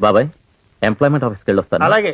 బాబాయ్ ఎంప్లాయ్మెంట్ ఆఫీస్కి వెళ్ళొస్తాను అలాగే.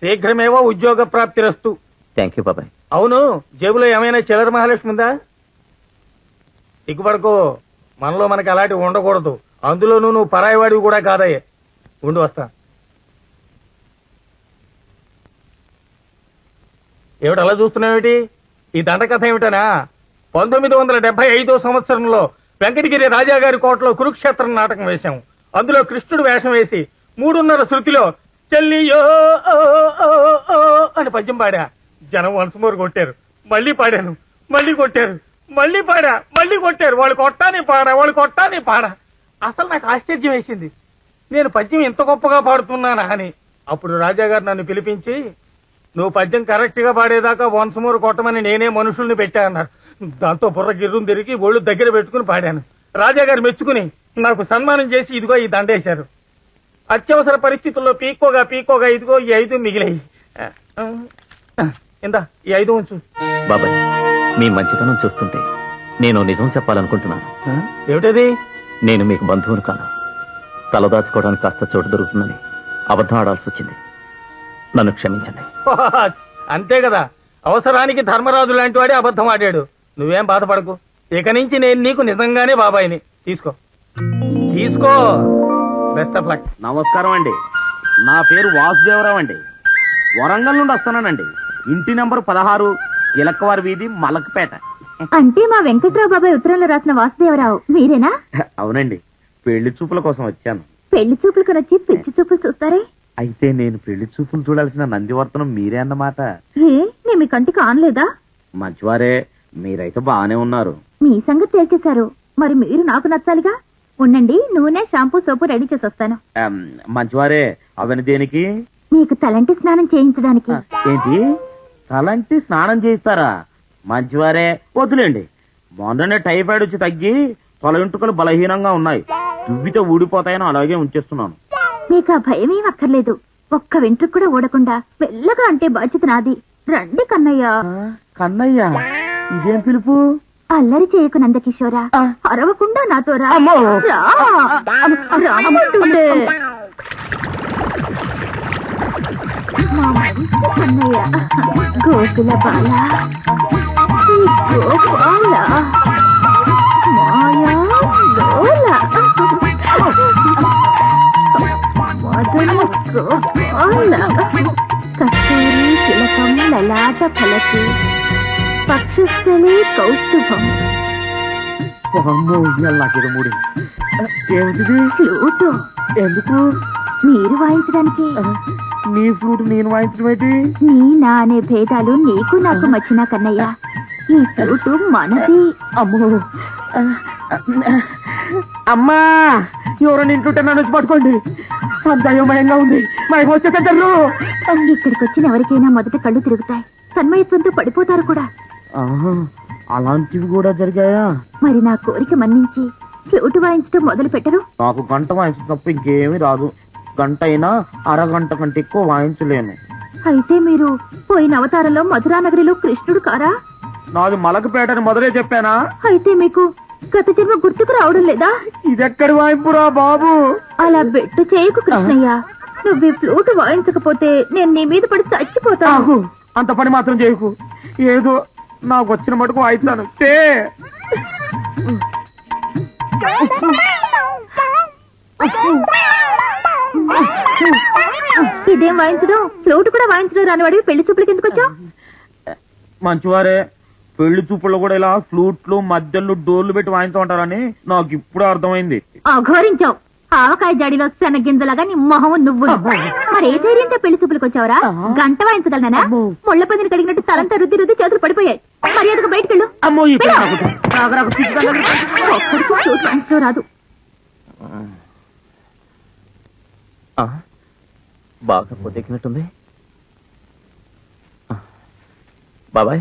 శీఘ్రమేవో ఉద్యోగ ప్రాప్తి రస్తు థ్యాంక్ యూ బాబాయ్. అవును జేబులో ఏమైనా చిల్లర మహాలక్ష్మి ఉందా? సిగ్గుపడకో మనలో మనకి అలాంటివి ఉండకూడదు. అందులోనూ నువ్వు పరాయివాడివి కూడా కాదయ్యే. ఉండి వస్తా. ఏమిటి అలా చూస్తున్నావేటి ఈ దండకథ ఏమిటనా? పంతొమ్మిది వందల డెబ్బై ఐదో సంవత్సరంలో వెంకటగిరి రాజా గారి కోటలో కురుక్షేత్రం నాటకం వేశాం. అందులో కృష్ణుడు వేషం వేసి మూడున్నర శృతిలో చెల్లియో ఓ, ఓ, ఓ అని పద్యం పాడా. జనం వన్స్ మోర్ కొట్టారు. మళ్ళీ పాడాను. మళ్ళీ కొట్టారు. మళ్ళీ పాడా. మళ్ళీ కొట్టారు. వాళ్ళు కొట్టాని పాడా. వాళ్ళు కొట్టాని పాడా. అసలు నాకు ఆశ్చర్యం వేసింది. నేను పద్యం ఇంత గొప్పగా పాడుతున్నానా అని. అప్పుడు రాజా గారు నన్ను పిలిపించి నువ్వు పద్యం కరెక్ట్గా పాడేదాకా వన్స్ మోర్ కొట్టమని నేనే మనుషుల్ని పెట్టా అన్నారు. దాంతో బుర్ర గిర్రం తిరిగి ఒళ్ళు దగ్గర పెట్టుకుని పాడాను. రాజా గారు మెచ్చుకుని నాకు సన్మానం చేసి ఇదిగో ఈ దండేశారు. అత్యవసర పరిస్థితుల్లో పీక్కోగా పీక్కోగా ఇదిగో ఈ ఐదు మిగిలాయి. ఇందా ఈ ఐదు ఉంచు. బాబాయ్ మీ మంచితనం చూస్తుంటే నేను నిజం చెప్పాలనుకుంటున్నాను. ఏమిటది? నేను మీకు బంధువును కాను. తలదాచుకోవడానికి కాస్త చోటు దొరుకుతుందని అబద్ధం ఆడాల్సి వచ్చింది. నన్ను క్షమించండి. అంతే కదా. అవసరానికి ధర్మరాజు లాంటి వాడే అబద్ధం ఆడాడు. నువ్వేం బాధపడకు. ఇక నుంచి నేను నీకు నిజంగానే బాబాయిని. తీసుకో. తీసుకో. బెస్ట్ ఆఫ్ లక్ నమస్కారం అండి. నా పేరు వాసుదేవరావు అండి. వరంగల్ నుండి వస్తున్నానండి. ఇంటి నంబర్ పదహారు ఇలక్కవారి వీధి మలక్పేట. అంటే మా వెంకట్రావు బాబాయ్ ఉత్తరంలో రాసిన వాసుదేవరావు మీరేనా? అవునండి. పెళ్ళి చూపుల కోసం వచ్చాను. పెళ్ళి చూపులు కొనొచ్చి పిచ్చి చూపులు చూస్తారే? అయితే నేను పెళ్ళి చూపులు చూడాల్సిన నందివర్తనం మీరే అన్నమాట. ఏ? నేను మీ కంటికి ఆనలేదా? మంచివారే మీరైతే బాగానే ఉన్నారు. మీ సంగతి తేల్చేశారు. మరి మీరు నాకు నచ్చాలిగా? ఉండండి నూనె షాంపూ సోపు రెడీ చేసి వస్తాను. మంచివారే అవన్నీ దేనికి? మీకు తలంటి స్నానం చేయించడానికి. ఏంటి? తలంటి స్నానం చేయిస్తారా? మంచివారే వద్దులేండి మొన్ననే టైఫాయిడ్ వచ్చి తగ్గి తల వెంట్రుకలు బలహీనంగా ఉన్నాయి. దువ్వితో ఊడిపోతాయని అలాగే ఉంచేస్తున్నాను. మీకు ఆ భయం ఏం అక్కర్లేదు. ఒక్క వెంట్రుకు కూడా ఊడకుండా మెల్లగా అంటే బాధ్యత నాది. రండి కన్నయ్య. కన్నయ్య ఇదేం పిలుపు? అల్లరి చేయకు నందకిషోరా. అరవకుండా నాతో రా. రామంటుండే. గోకుల బాల ఈ గోపాల మాయా లోల మదన గోపాల కస్తూరి తిలకం లలాట ఫలకి కౌస్తుభం. అమ్మో మూడు. ఏమిటిది? ఫ్లూటు. ఎందుకు? మీరు వాయించడానికి. నీ ఫ్లూట్ నేను వాయించడం ఏంటి? నీ నా అనే భేదాలు నీకు నాకు మచ్చిన కన్నయ్య. ఈ ఫ్లూటు మనది. అమ్మో. అమ్మా ఎవరైనా ఇంటుంటే నన్ను వచ్చి పట్టుకోండి. అంత అయోమయంగా ఉంది వచ్చేసరు ఇక్కడికి వచ్చిన ఎవరికైనా మొదట కళ్ళు తిరుగుతాయి. తన్మయత్వంతో పడిపోతారు కూడా. అలాంటివి కూడా జరిగాయా? మరి నా కోరిక మన్నించి ఫ్లూటు వాయించడం మొదలు పెట్టరు నాకు గంట వాయించిన తప్ప ఇంకేమీ రాదు. గంట అయినా అరగంట కంటే ఎక్కువ వాయించలేను. అయితే మీరు పోయిన అవతారంలో మధురానగరిలో కృష్ణుడు కారా? నాది మలకపేటని మొదలే చెప్పానా? అయితే మీకు గత జన్మ గుర్తుకు రావడం లేదా? ఇదెక్కడి వాయింపురా బాబు? అలా బెట్టు చేయకు కృష్ణయ్య. నువ్వు ఈ ఫ్లూట్ వాయించకపోతే నేను నీ మీద పడి చచ్చిపోతాను. అంత పని మాత్రం చేయకు. ఏదో నాకు వచ్చిన మటుకు వాయిస్తాను. తే. ఇదేం వాయించడం? ఫ్లూట్ కూడా వాయించడం రానివాడివి పెళ్ళి చూపులకి ఎందుకు వచ్చావు? మంచివారే పెళ్ళి చూపుల్లో కూడా ఇలా ఫ్లూట్లు మధ్యలో డోర్లు పెట్టి వాయించు ఉంటారని నాకు ఇప్పుడు అర్థమైంది. అఘోరించావు. ఆవకాయ జాడిలో శనగింజలాగా నీ మొహం నువ్వు మరి ఏ ధైర్యంతో పెళ్ళి చూపులకు వచ్చావరా? గంట వాయించగలనా ముళ్ళ పందిని కడిగినట్టు తలంతా రుద్ది రుద్ది చేతులు పడిపోయాయి. మర్యాదగా బయటకెళ్ళు. ఒక్కడికి వాయించడం రాదు. ఆ, బాగా పొద్దెక్కినట్టుంది. బాబాయ్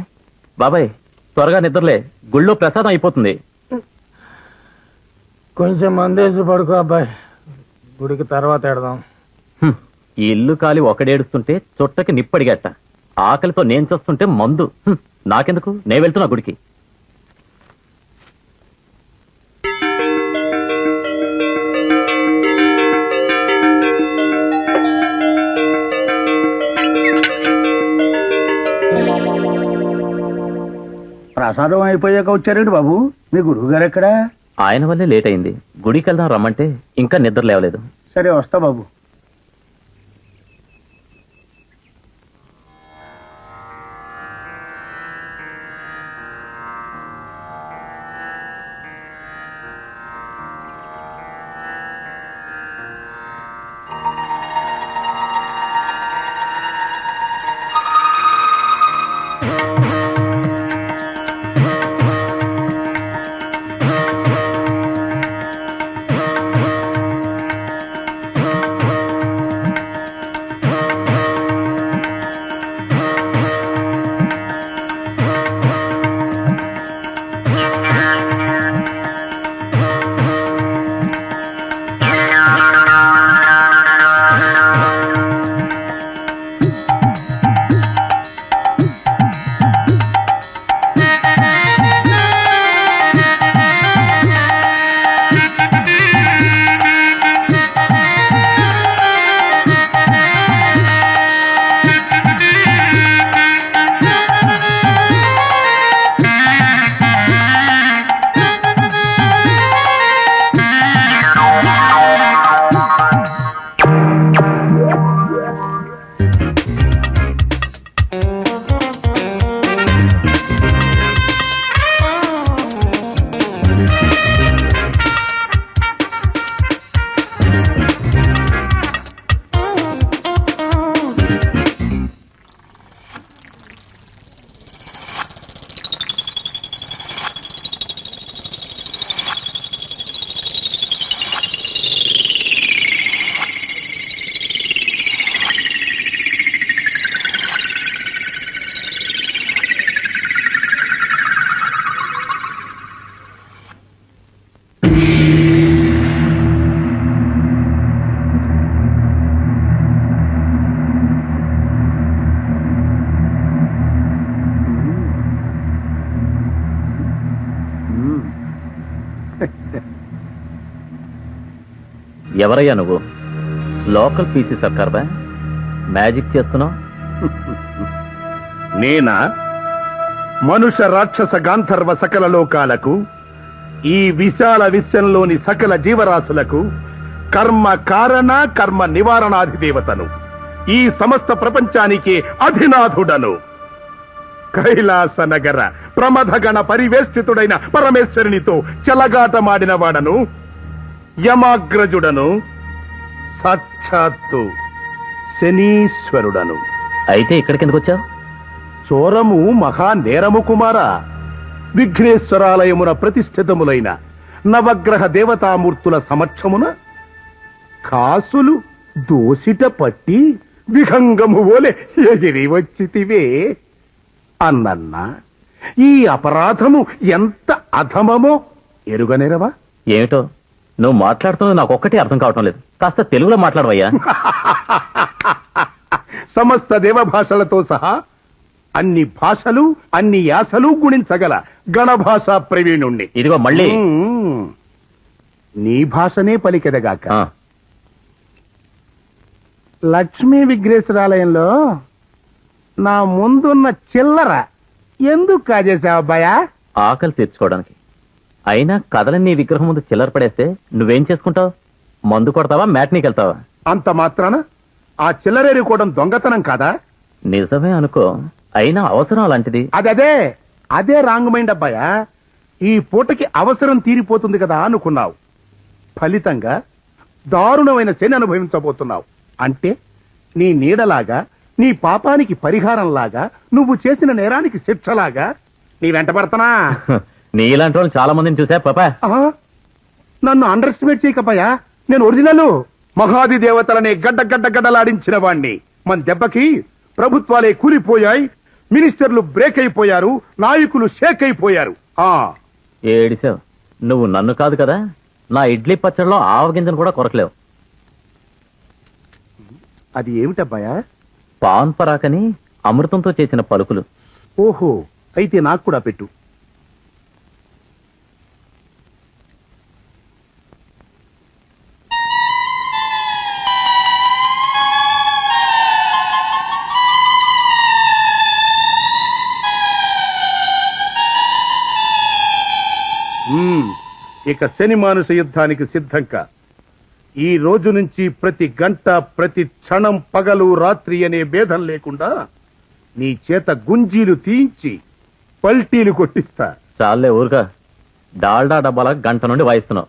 బాబాయ్ త్వరగా నిద్రలే. గుళ్ళో ప్రసాదం అయిపోతుంది. కొంచెం మందేసి పడుకో అబ్బాయి. గుడికి తర్వాత ఎడదాం ఈ ఇల్లు కాలి ఒకడేడుస్తుంటే చుట్టకి నిప్పడిగట్ట ఆకలితో నేను చూస్తుంటే మందు. నాకెందుకు? నే వెళ్తున్నా గుడికి. ప్రసాదం అయిపోయాక వచ్చారండి బాబు? మీ గురువు గారు ఎక్కడా? ఆయన వల్లే లేట్ అయింది. గుడికి వెళ్దాం రమ్మంటే ఇంకా నిద్ర లేవలేదు. సరే వస్తా బాబు. ఎవరయ్యా నువ్వు? లోకల్ పీసీ సర్కార్ బా మ్యాజిక్ చేస్తున్నావు? నేనా? మనుష రాక్షస గాంధర్వ సకల లోకాలకు ఈ విశాల విశ్వంలోని సకల జీవరాశులకు కర్మ కారణ కర్మ నివారణాధిదేవతను ఈ సమస్త ప్రపంచానికి అధినాథుడను. కైలాస నగర ప్రమథగణ పరివేష్టితుడైన పరమేశ్వరునితో చెలగాటమాడిన వాడను యమాగ్రజుడను సాక్షాత్తు శనీశ్వరుడను. అయితే ఇక్కడికి ఎందుకు వచ్చావు చోరము మహా నేరము కుమార విఘ్నేశ్వరాలయమున ప్రతిష్ఠితములైన నవగ్రహ దేవతామూర్తుల సమక్షమున కాసులు దోసిట పట్టి విహంగము ఓలే ఎగిరి వచ్చితివే అన్నన్న. ఈ అపరాధము ఎంత అధమమో ఎరుగనేరవా? ఏమిటో? నువ్వు మాట్లాడుతున్నది నాకు ఒక్కటే అర్థం కావటం లేదు. కాస్త తెలుగులో మాట్లాడవయ్యా. సమస్త దేవ భాషలతో సహా అన్ని భాషలు అన్ని యాసలు గుణించగల గణభాషా ప్రవీణుణ్ణి. ఇదిగో మళ్ళీ. మ్మ్. నీ భాషనే పలికెదగాక. ఆ, లక్ష్మీ విఘ్నేశ్వరాలయంలో నా ముందున్న చిల్లర ఎందుకు కాజేశావు అబ్బాయా ఆకలి తీర్చుకోవడానికి. అయినా కథలన్నీ నీ విగ్రహం ముందు చిల్లర పడేస్తే నువ్వేం చేసుకుంటావు? మందు కొడతావా మ్యాట్నీకి వెళ్తావా అంత మాత్రాన? ఆ చిల్లరేరుకోవడం దొంగతనం కాదా? నిజమే అనుకో. అయినా అవసరం అలాంటిది. అదదే అదే రాంగ్ మైండ్ అబ్బాయా. ఈ పూటకి అవసరం తీరిపోతుంది కదా అనుకున్నావు. ఫలితంగా దారుణమైన శని అనుభవించబోతున్నావు. అంటే నీ నీడలాగా నీ పాపానికి పరిహారంలాగా నువ్వు చేసిన నేరానికి శిక్షలాగా. నీ వెంట పడతానా? నీలాంటి వాళ్ళు చాలా మందిని చూసా పాపా? నన్ను అండర్ ఎస్టిమేట్ చేయకపాయా? నేను ఒరిజినల్ మహాది దేవతలనే గడ్డ గడ్డ గడ్డలాడించిన వాణ్ణి. మన దెబ్బకి ప్రభుత్వాలే కూలిపోయాయి మినిస్టర్లు బ్రేక్ అయిపోయారు నాయకులు షేక్ అయిపోయారు. ఆ. ఏడిసావు. నువ్వు నన్ను కాదు కదా? నా ఇడ్లీ పచ్చడిలో ఆవగింజను కూడా కొరకలేవు. అది ఏమిటబ్బాయా? పాన్ పరాకని అమృతంతో చేసిన పలుకులు. ఓహో అయితే నాకు కూడా పెట్టు. ఇక శని మానుష యుద్ధానికి సిద్ధంగా. ఈ రోజు నుంచి ప్రతి గంట ప్రతి క్షణం పగలు రాత్రి అనే భేదం లేకుండా నీ చేత గుంజీలు తీయించి పల్టీలు కొట్టిస్తా. చాలే ఊరుగా. డాల్డా డబ్బాల గంట నుండి వాయిస్తున్నావు.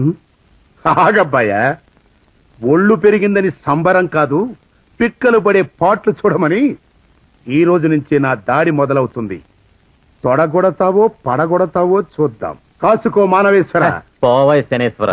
ఉం? ఆగబ్బాయా. ఒళ్ళు పెరిగిందని సంబరం కాదు పిక్కలు పడే పాట్లు చూడమని ఈ రోజు నుంచి నా దాడి మొదలవుతుంది. తొడగొడతావో పడగొడతావో చూద్దాం. కాసుకో మానవేశ్వర. పోవై శనేశ్వర.